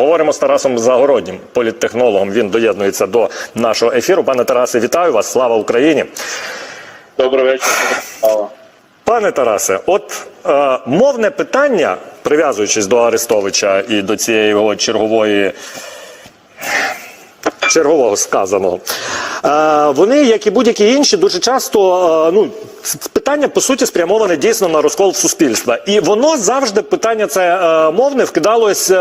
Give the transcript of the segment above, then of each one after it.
обговоримо з Тарасом Загороднім, політтехнологом. Він доєднується до нашого ефіру. Пане Тарасе, вітаю вас! Слава Україні! Добрий вечір. Пане Тарасе, от е, мовне питання, прив'язуючись до Арестовича і до цієї його чергової. Чергового сказаного. Е, вони, як і будь-які інші, дуже часто е, ну, питання по суті спрямоване дійсно на розкол суспільства. І воно завжди питання це е, мовне вкидалось.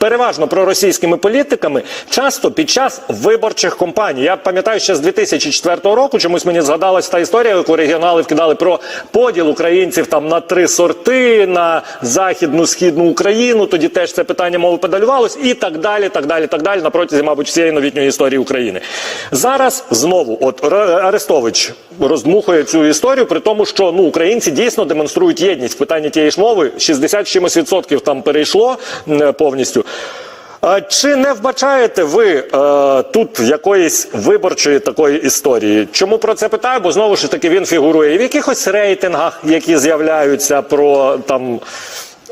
Переважно проросійськими політиками, часто під час виборчих кампаній. Я пам'ятаю ще з 2004 року, чомусь мені згадалась та історія, яку регіонали вкидали про поділ українців там на три сорти, на західну східну Україну. Тоді теж це питання мови педалювалось, і так далі, так далі, так далі, на протязі, мабуть, всієї новітньої історії України. Зараз знову, от Арестович роздмухує цю історію, при тому, що ну українці дійсно демонструють єдність в питанні тієї ж мови. 60 чимось відсотків там перейшло повністю. Чи не вбачаєте ви е, тут якоїсь виборчої такої історії? Чому про це питаю? Бо знову ж таки він фігурує і в якихось рейтингах, які з'являються про там.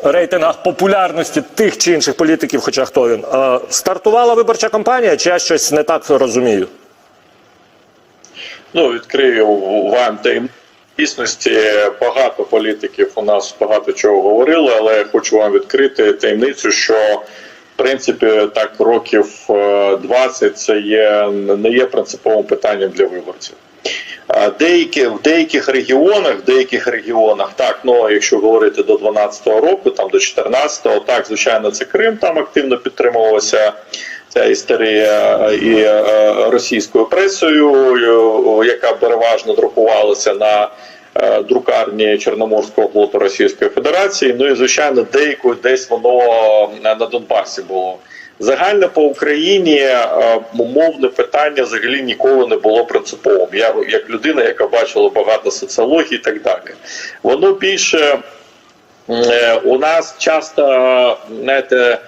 Рейтингах популярності тих чи інших політиків, хоча хто він е, стартувала виборча кампанія, чи я щось не так розумію? Ну, відкрию вам таємницю. Дійсності багато політиків у нас багато чого говорили, але я хочу вам відкрити таємницю, що принципі так років е, 20 це є не є принциповим питанням для виборців. Деякі в деяких регіонах, в деяких регіонах, так ну якщо говорити до 12-го року, там до 14-го, так звичайно, це Крим там активно підтримувалося ця історія і е, російською пресою, е, яка переважно друкувалася на е, друкарні Чорноморського флоту Російської Федерації. Ну і звичайно, деякою десь воно на Донбасі було. Загально по Україні е, мовне питання взагалі ніколи не було принциповим. Я як людина, яка бачила багато соціології і так далі. Воно більше е, у нас часто знаєте,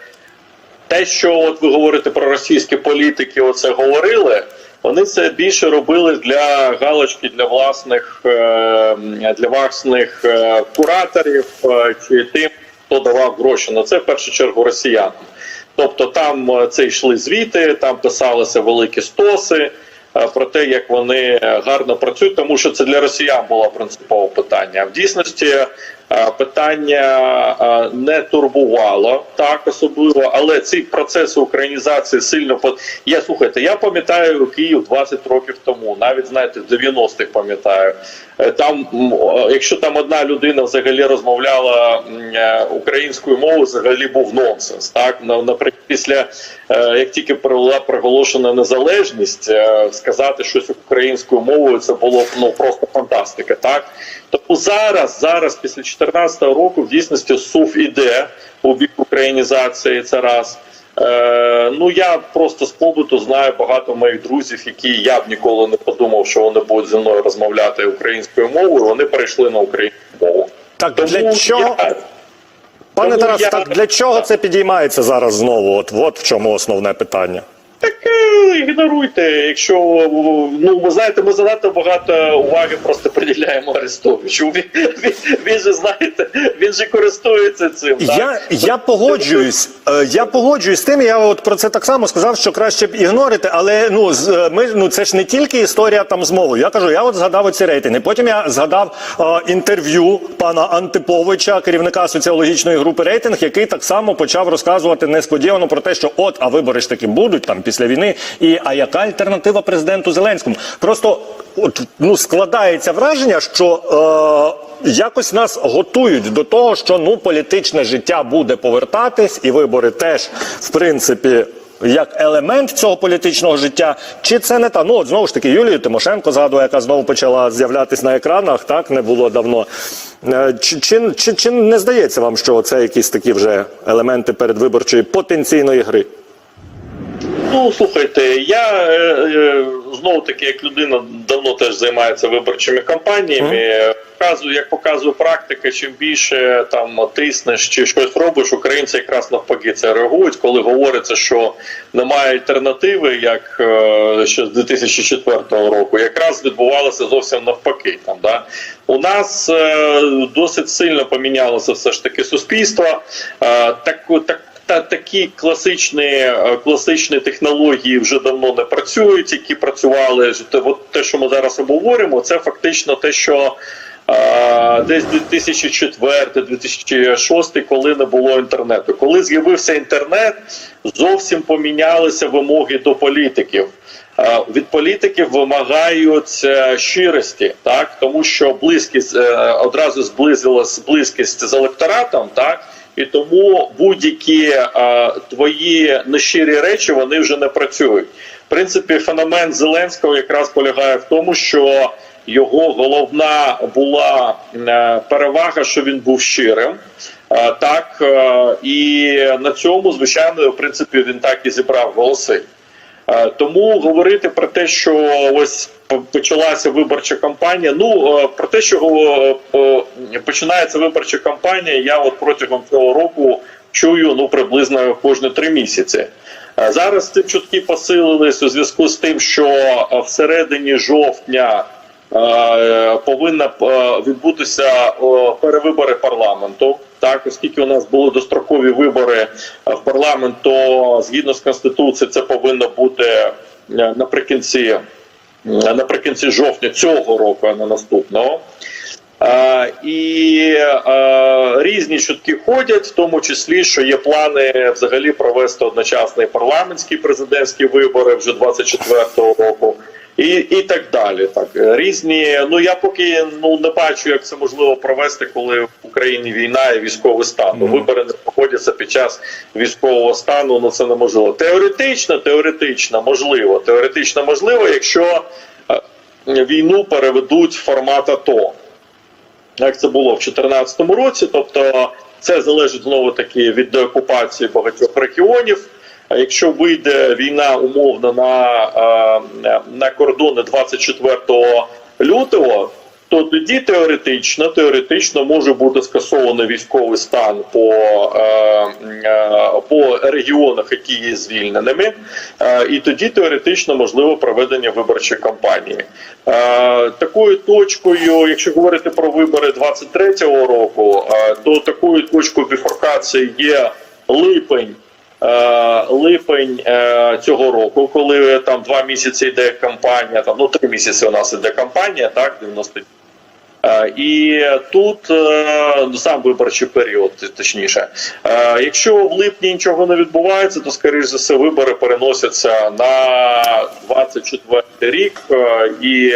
те, що от ви говорите про російські політики, оце говорили. Вони це більше робили для галочки для власних е, для власних е, кураторів е, чи тим, хто давав гроші на це в першу чергу росіянам. Тобто там це йшли звіти, там писалися великі стоси про те, як вони гарно працюють, тому що це для росіян було принципове питання. В дійсності питання е, не турбувало так особливо, але ці процеси українізації сильно по я слухайте. Я пам'ятаю Київ 20 років тому, навіть знаєте, в 90-х пам'ятаю. Е, Там, якщо там одна людина взагалі розмовляла е, українською мовою, взагалі був нонсенс. Так На- наприклад, після е, як тільки була проголошена незалежність, е, сказати щось українською мовою, це було ну просто фантастика. Так тому зараз, зараз, після 2014 року, в дійсності СУФ іде у бік українізації. Це раз. Е, ну я просто з побуту знаю багато моїх друзів, які я б ніколи не подумав, що вони будуть зі мною розмовляти українською мовою. Вони перейшли на українську мову. Так Тому для чого, я, пане Тарас, я- так для чого це підіймається зараз знову? От, от в чому основне питання. Так е, ігноруйте. Якщо ну ви знаєте, ми занадто багато уваги просто приділяємо Арестовичу. Він, він, він же знаєте, він же користується цим. Я, я погоджуюсь. е, Я погоджуюсь з тим. Я от про це так само сказав, що краще б ігнорити, але ну е, ми ну це ж не тільки історія там з мовою. Я кажу, я от згадав оці рейтинги. Потім я згадав е, інтерв'ю пана Антиповича, керівника соціологічної групи рейтинг, який так само почав розказувати несподівано про те, що от, а вибори ж таки будуть там після війни. І а яка альтернатива президенту Зеленському? Просто от ну складається враження, що. Е, Якось нас готують до того, що ну політичне життя буде повертатись, і вибори теж, в принципі, як елемент цього політичного життя. Чи це не та? Ну от знову ж таки, Юлію Тимошенко згадує, яка знову почала з'являтися на екранах, так не було давно. Е, Чи, чи, чи, чи не здається вам, що це якісь такі вже елементи передвиборчої потенційної гри? Ну слухайте, я е, е, знову таки, як людина давно теж займається виборчими кампаніями. Показую, як показує практика, чим більше там тиснеш чи щось робиш, українці якраз навпаки це реагують, коли говориться, що немає альтернативи, як е, ще з 2004 року, якраз відбувалося зовсім навпаки. Там да у нас досить сильно помінялося все ж таки суспільство. Так так та такі класичні, е, класичні технології вже давно не працюють, які працювали. От те, що ми зараз обговорюємо, це фактично те, що е, десь 2004-2006, коли не було інтернету. Коли з'явився інтернет, зовсім помінялися вимоги до політиків. Е, Від політиків вимагають е, щирості, так тому що близькість одразу зблизилась близькість з електоратом, так і тому будь-які твої нещирі речі вони вже не працюють. В принципі, феномен Зеленського якраз полягає в тому, що його головна була е, перевага, що він був щирим. Так е, і на цьому, звичайно, в принципі, він так і зібрав голоси. Е, Тому говорити про те, що ось почалася виборча кампанія. Ну е, про те, що е, починається виборча кампанія, я от протягом цього року чую ну приблизно кожні три місяці. Зараз ці чутки посилились у зв'язку з тим, що всередині жовтня повинна відбутися перевибори парламенту. Так, оскільки у нас були дострокові вибори е, в парламент, то згідно з конституцією це повинно бути е, наприкінці, е, наприкінці жовтня цього року, а не наступного. І різні чутки ходять, в тому числі, що є плани взагалі провести одночасний парламентські президентські вибори вже 24-го року. І, і так далі. Так різні. Ну я поки ну не бачу, як це можливо провести, коли в Україні війна і військовий стан. Ну, Вибори не проходяться під час військового стану. Ну це неможливо. Теоретично, теоретично можливо. Теоретично можливо, якщо е, війну переведуть в формат АТО як це було в 2014 році. Тобто, це залежить знову таки від деокупації багатьох регіонів. А якщо вийде війна умовно на, е, на кордони 24 лютого, то тоді теоретично теоретично може бути скасований військовий стан по, е, е, по регіонах, які є звільненими, і тоді теоретично можливо проведення виборчої кампанії. Такою точкою, якщо говорити про вибори 23-го року, то такою точкою біфуркації є липень. Е, Липень е, цього року, коли там два місяці йде кампанія, там ну три місяці у нас іде кампанія, так 90 Е, І тут сам виборчий період, точніше, якщо в липні нічого не відбувається, то скоріш за все вибори переносяться на 24 рік, і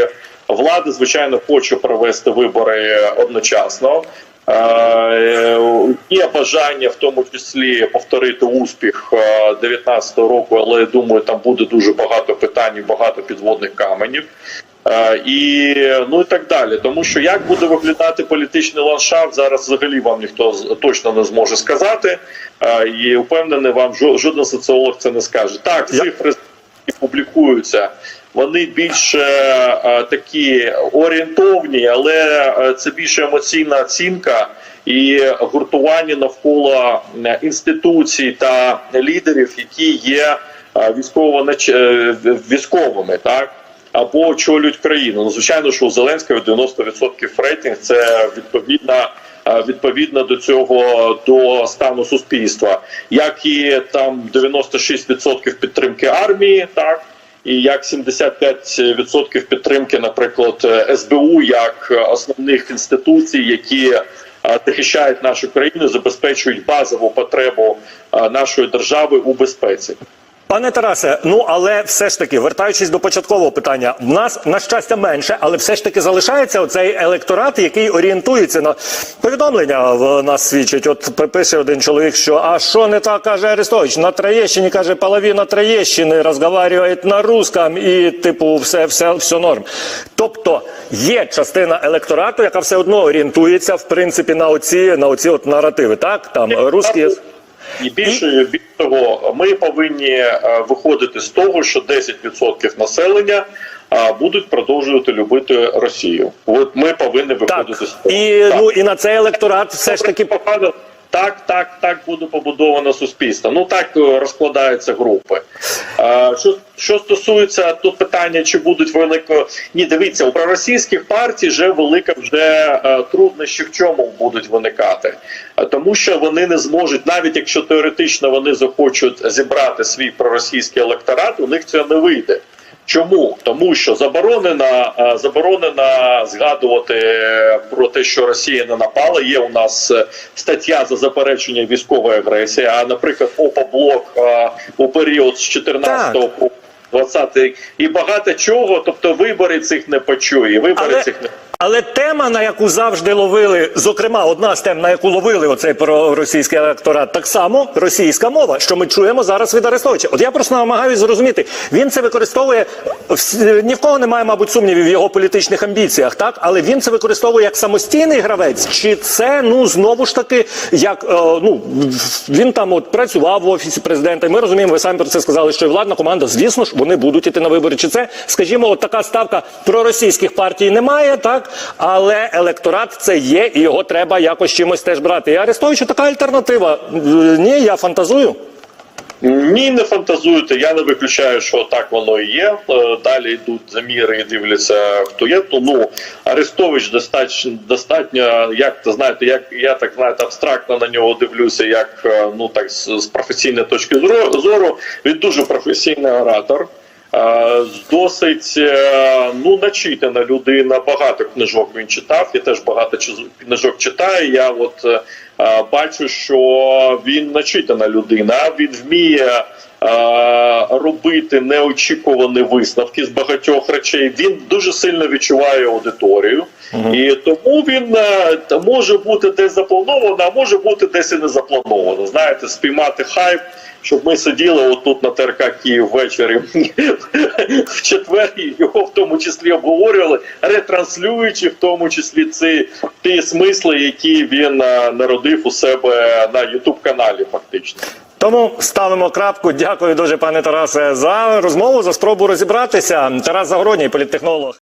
влада, звичайно, хоче провести вибори одночасно. Е, Є бажання в тому числі повторити успіх 19-го року, але я думаю, там буде дуже багато питань і багато підводних каменів. Е, і ну і так далі. Тому що як буде виглядати політичний ландшафт, зараз взагалі вам ніхто точно не зможе сказати. Е, І впевнений, вам жоден соціолог це не скаже. Так, цифри публікуються. Вони більш е, такі орієнтовні, але е, це більше емоційна оцінка і гуртування навколо е, інституцій та лідерів, які є е, військово військовими, так або очолюють країну. Ну, звичайно, що у Зеленського 90% рейтинг це відповідна. е, Відповідно до цього до стану суспільства, як і там 96% підтримки армії, так і як 75% підтримки, наприклад, СБУ, як основних інституцій, які е, захищають нашу країну, забезпечують базову потребу е, нашої держави у безпеці. Пане Тарасе, ну але все ж таки, вертаючись до початкового питання, в нас на щастя менше, але все ж таки залишається оцей електорат, який орієнтується на повідомлення. В нас свідчить. От пише один чоловік, що а що не так каже Арестович? На Троєщині каже, половина Троєщини розмовляє на русском і типу все, все, все норм. Тобто є частина електорату, яка все одно орієнтується в принципі на оці на оці от наративи. Так там русські. І більше більш того, ми повинні е, виходити з того, що 10% населення е, будуть продовжувати любити Росію. От ми повинні Так виходити з того. і Так. ну і на цей електорат все ж таки погано. Так, так, так буде побудовано суспільство. Ну так е, розкладаються групи. Що, що стосується тут питання, чи будуть велико ні, дивіться, у проросійських партій вже велика вже е, труднощі в чому будуть виникати, тому що вони не зможуть, навіть якщо теоретично вони захочуть зібрати свій проросійський електорат, у них це не вийде. Чому? Тому що заборонено, заборонена заборонено згадувати е, про те, що Росія не напала. Є у нас е, стаття за заперечення військової агресії. А наприклад, ОПА-блок е, у період з 14 по 20 і багато чого. Тобто вибори цих не почує. Вибори Але, цих не але тема, на яку завжди ловили, зокрема, одна з тем, на яку ловили оцей проросійський електорат, так само російська мова, що ми чуємо зараз від Арестовича. От я просто намагаюся зрозуміти, він це використовує ні в кого немає, мабуть, сумнівів в його політичних амбіціях, так але він це використовує як самостійний гравець, чи це ну знову ж таки, як е, ну він там от працював в офісі президента. І ми розуміємо, ви самі про це сказали, що і владна команда, звісно ж, вони будуть іти на вибори. Чи це, скажімо, от така ставка проросійських партій немає, так але електорат це є, і його треба якось чимось теж брати. І Арестовичу така альтернатива. Е, Ні, я фантазую. Ні, не фантазуйте. Я не виключаю, що так воно і є. Е, Далі йдуть заміри і дивляться, хто є. Ну Арестович достатньо достатньо, як то знаєте, як я так знаєте, абстрактно на нього дивлюся, як е, ну так з, професійної точки зору. Він дуже професійний оратор. Досить е, ну начитана людина. Багато книжок він читав. Я теж багато книжок читаю. Я от е, бачу, що він начитана людина. Він вміє робити неочікувані висновки з багатьох речей. Він дуже сильно відчуває аудиторію, і тому він е, може бути десь заплановано, а може бути десь і не заплановано. Знаєте, спіймати хайп. Щоб ми сиділи отут на ТРК Київ ввечері в четвер і його в тому числі обговорювали, ретранслюючи в тому числі ці ті смисли, які він е, народив у себе на Ютуб каналі, фактично. Тому ставимо крапку. Дякую дуже, пане Тарасе, за розмову, за спробу розібратися. Тарас Загородній, політтехнолог.